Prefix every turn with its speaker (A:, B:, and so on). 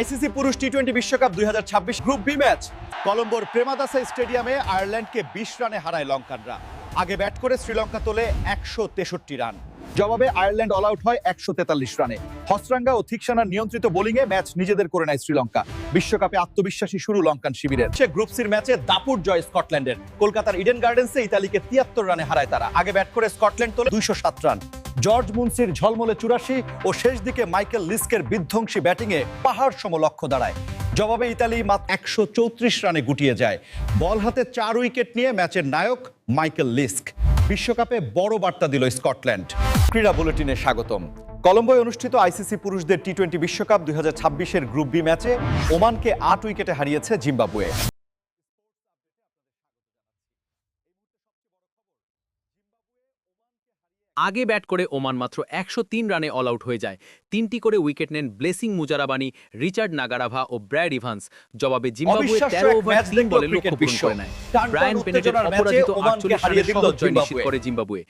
A: ICC পুরুষ টি twenty বিশ্বকাপ দুই গ্রুপ বি ম্যাচ। কলম্বোর প্রেমাদাসা স্টেডিয়ামে আয়ারল্যান্ডকে বিশ রানে হারায় লঙ্কানরা। আগে ব্যাট করে শ্রীলঙ্কা তোলে একশো তেষট্টি রান। জবাবে আয়ারল্যান্ড অল আউট হয় একশো তেতাল্লিশ রানে। হসরাঙ্গা ও থিকসানার নিয়ন্ত্রিত বোলিংয়ে ম্যাচ নিজেদের করে নেয় শ্রীলঙ্কা। বিশ্বকাপে আত্মবিশ্বাসী শুরু লঙ্কান শিবিরের। সে গ্রুপ সির ম্যাচে দাপুর জয় স্কটল্যান্ডের। কলকাতার ইডেন গার্ডেন্সে ইতালিকে তিয়াত্তর রানে হারায় তারা। আগে ব্যাট করে স্কটল্যান্ড তোলে দুইশো সাত রান। জর্জ মুন্সির ঝলমলে চুরাশি ও শেষ দিকে মাইকেল লিস্কের বিধ্বংসী ব্যাটিংয়ে পাহাড় সম লক্ষ্য দাঁড়ায়। জবাবে ইতালি মাত্র একশো চৌত্রিশ রানে গুটিয়ে যায়। বল হাতে চার উইকেট নিয়ে ম্যাচের নায়ক মাইকেল লিস্ক। বিশ্বকাপে বড় বার্তা দিল স্কটল্যান্ড। ক্রীড়া বুলেটিনে স্বাগতম। কলম্বোয় অনুষ্ঠিত আইসিসি পুরুষদের টি টোয়েন্টি বিশ্বকাপ দুই হাজার ছাব্বিশের গ্রুপ বি ম্যাচে ওমানকে আট উইকেটে হারিয়েছে জিম্বাবুয়ে।
B: আগে ব্যাট করে ওমান মাত্র একশো তিন রানে অল আউট হয়ে যায়। তিনটি করে উইকেট নেন ব্লেসিং মুজারাবানি রিচার্ড নাগারাভা ও ব্র্যাড ইভান্স। জবাবে জিম্বাবুয়ে তেরো ওভার তিন বলে
A: ক্রিকেট
B: লক্ষ্য পূরণ করে নেয়।
A: টান টান
B: ব্রায়ান পেনেটের অপরাজিত আটচল্লিশ রানের সহজ জয় নিশ্চিত করে জিম্বাবুয়ে।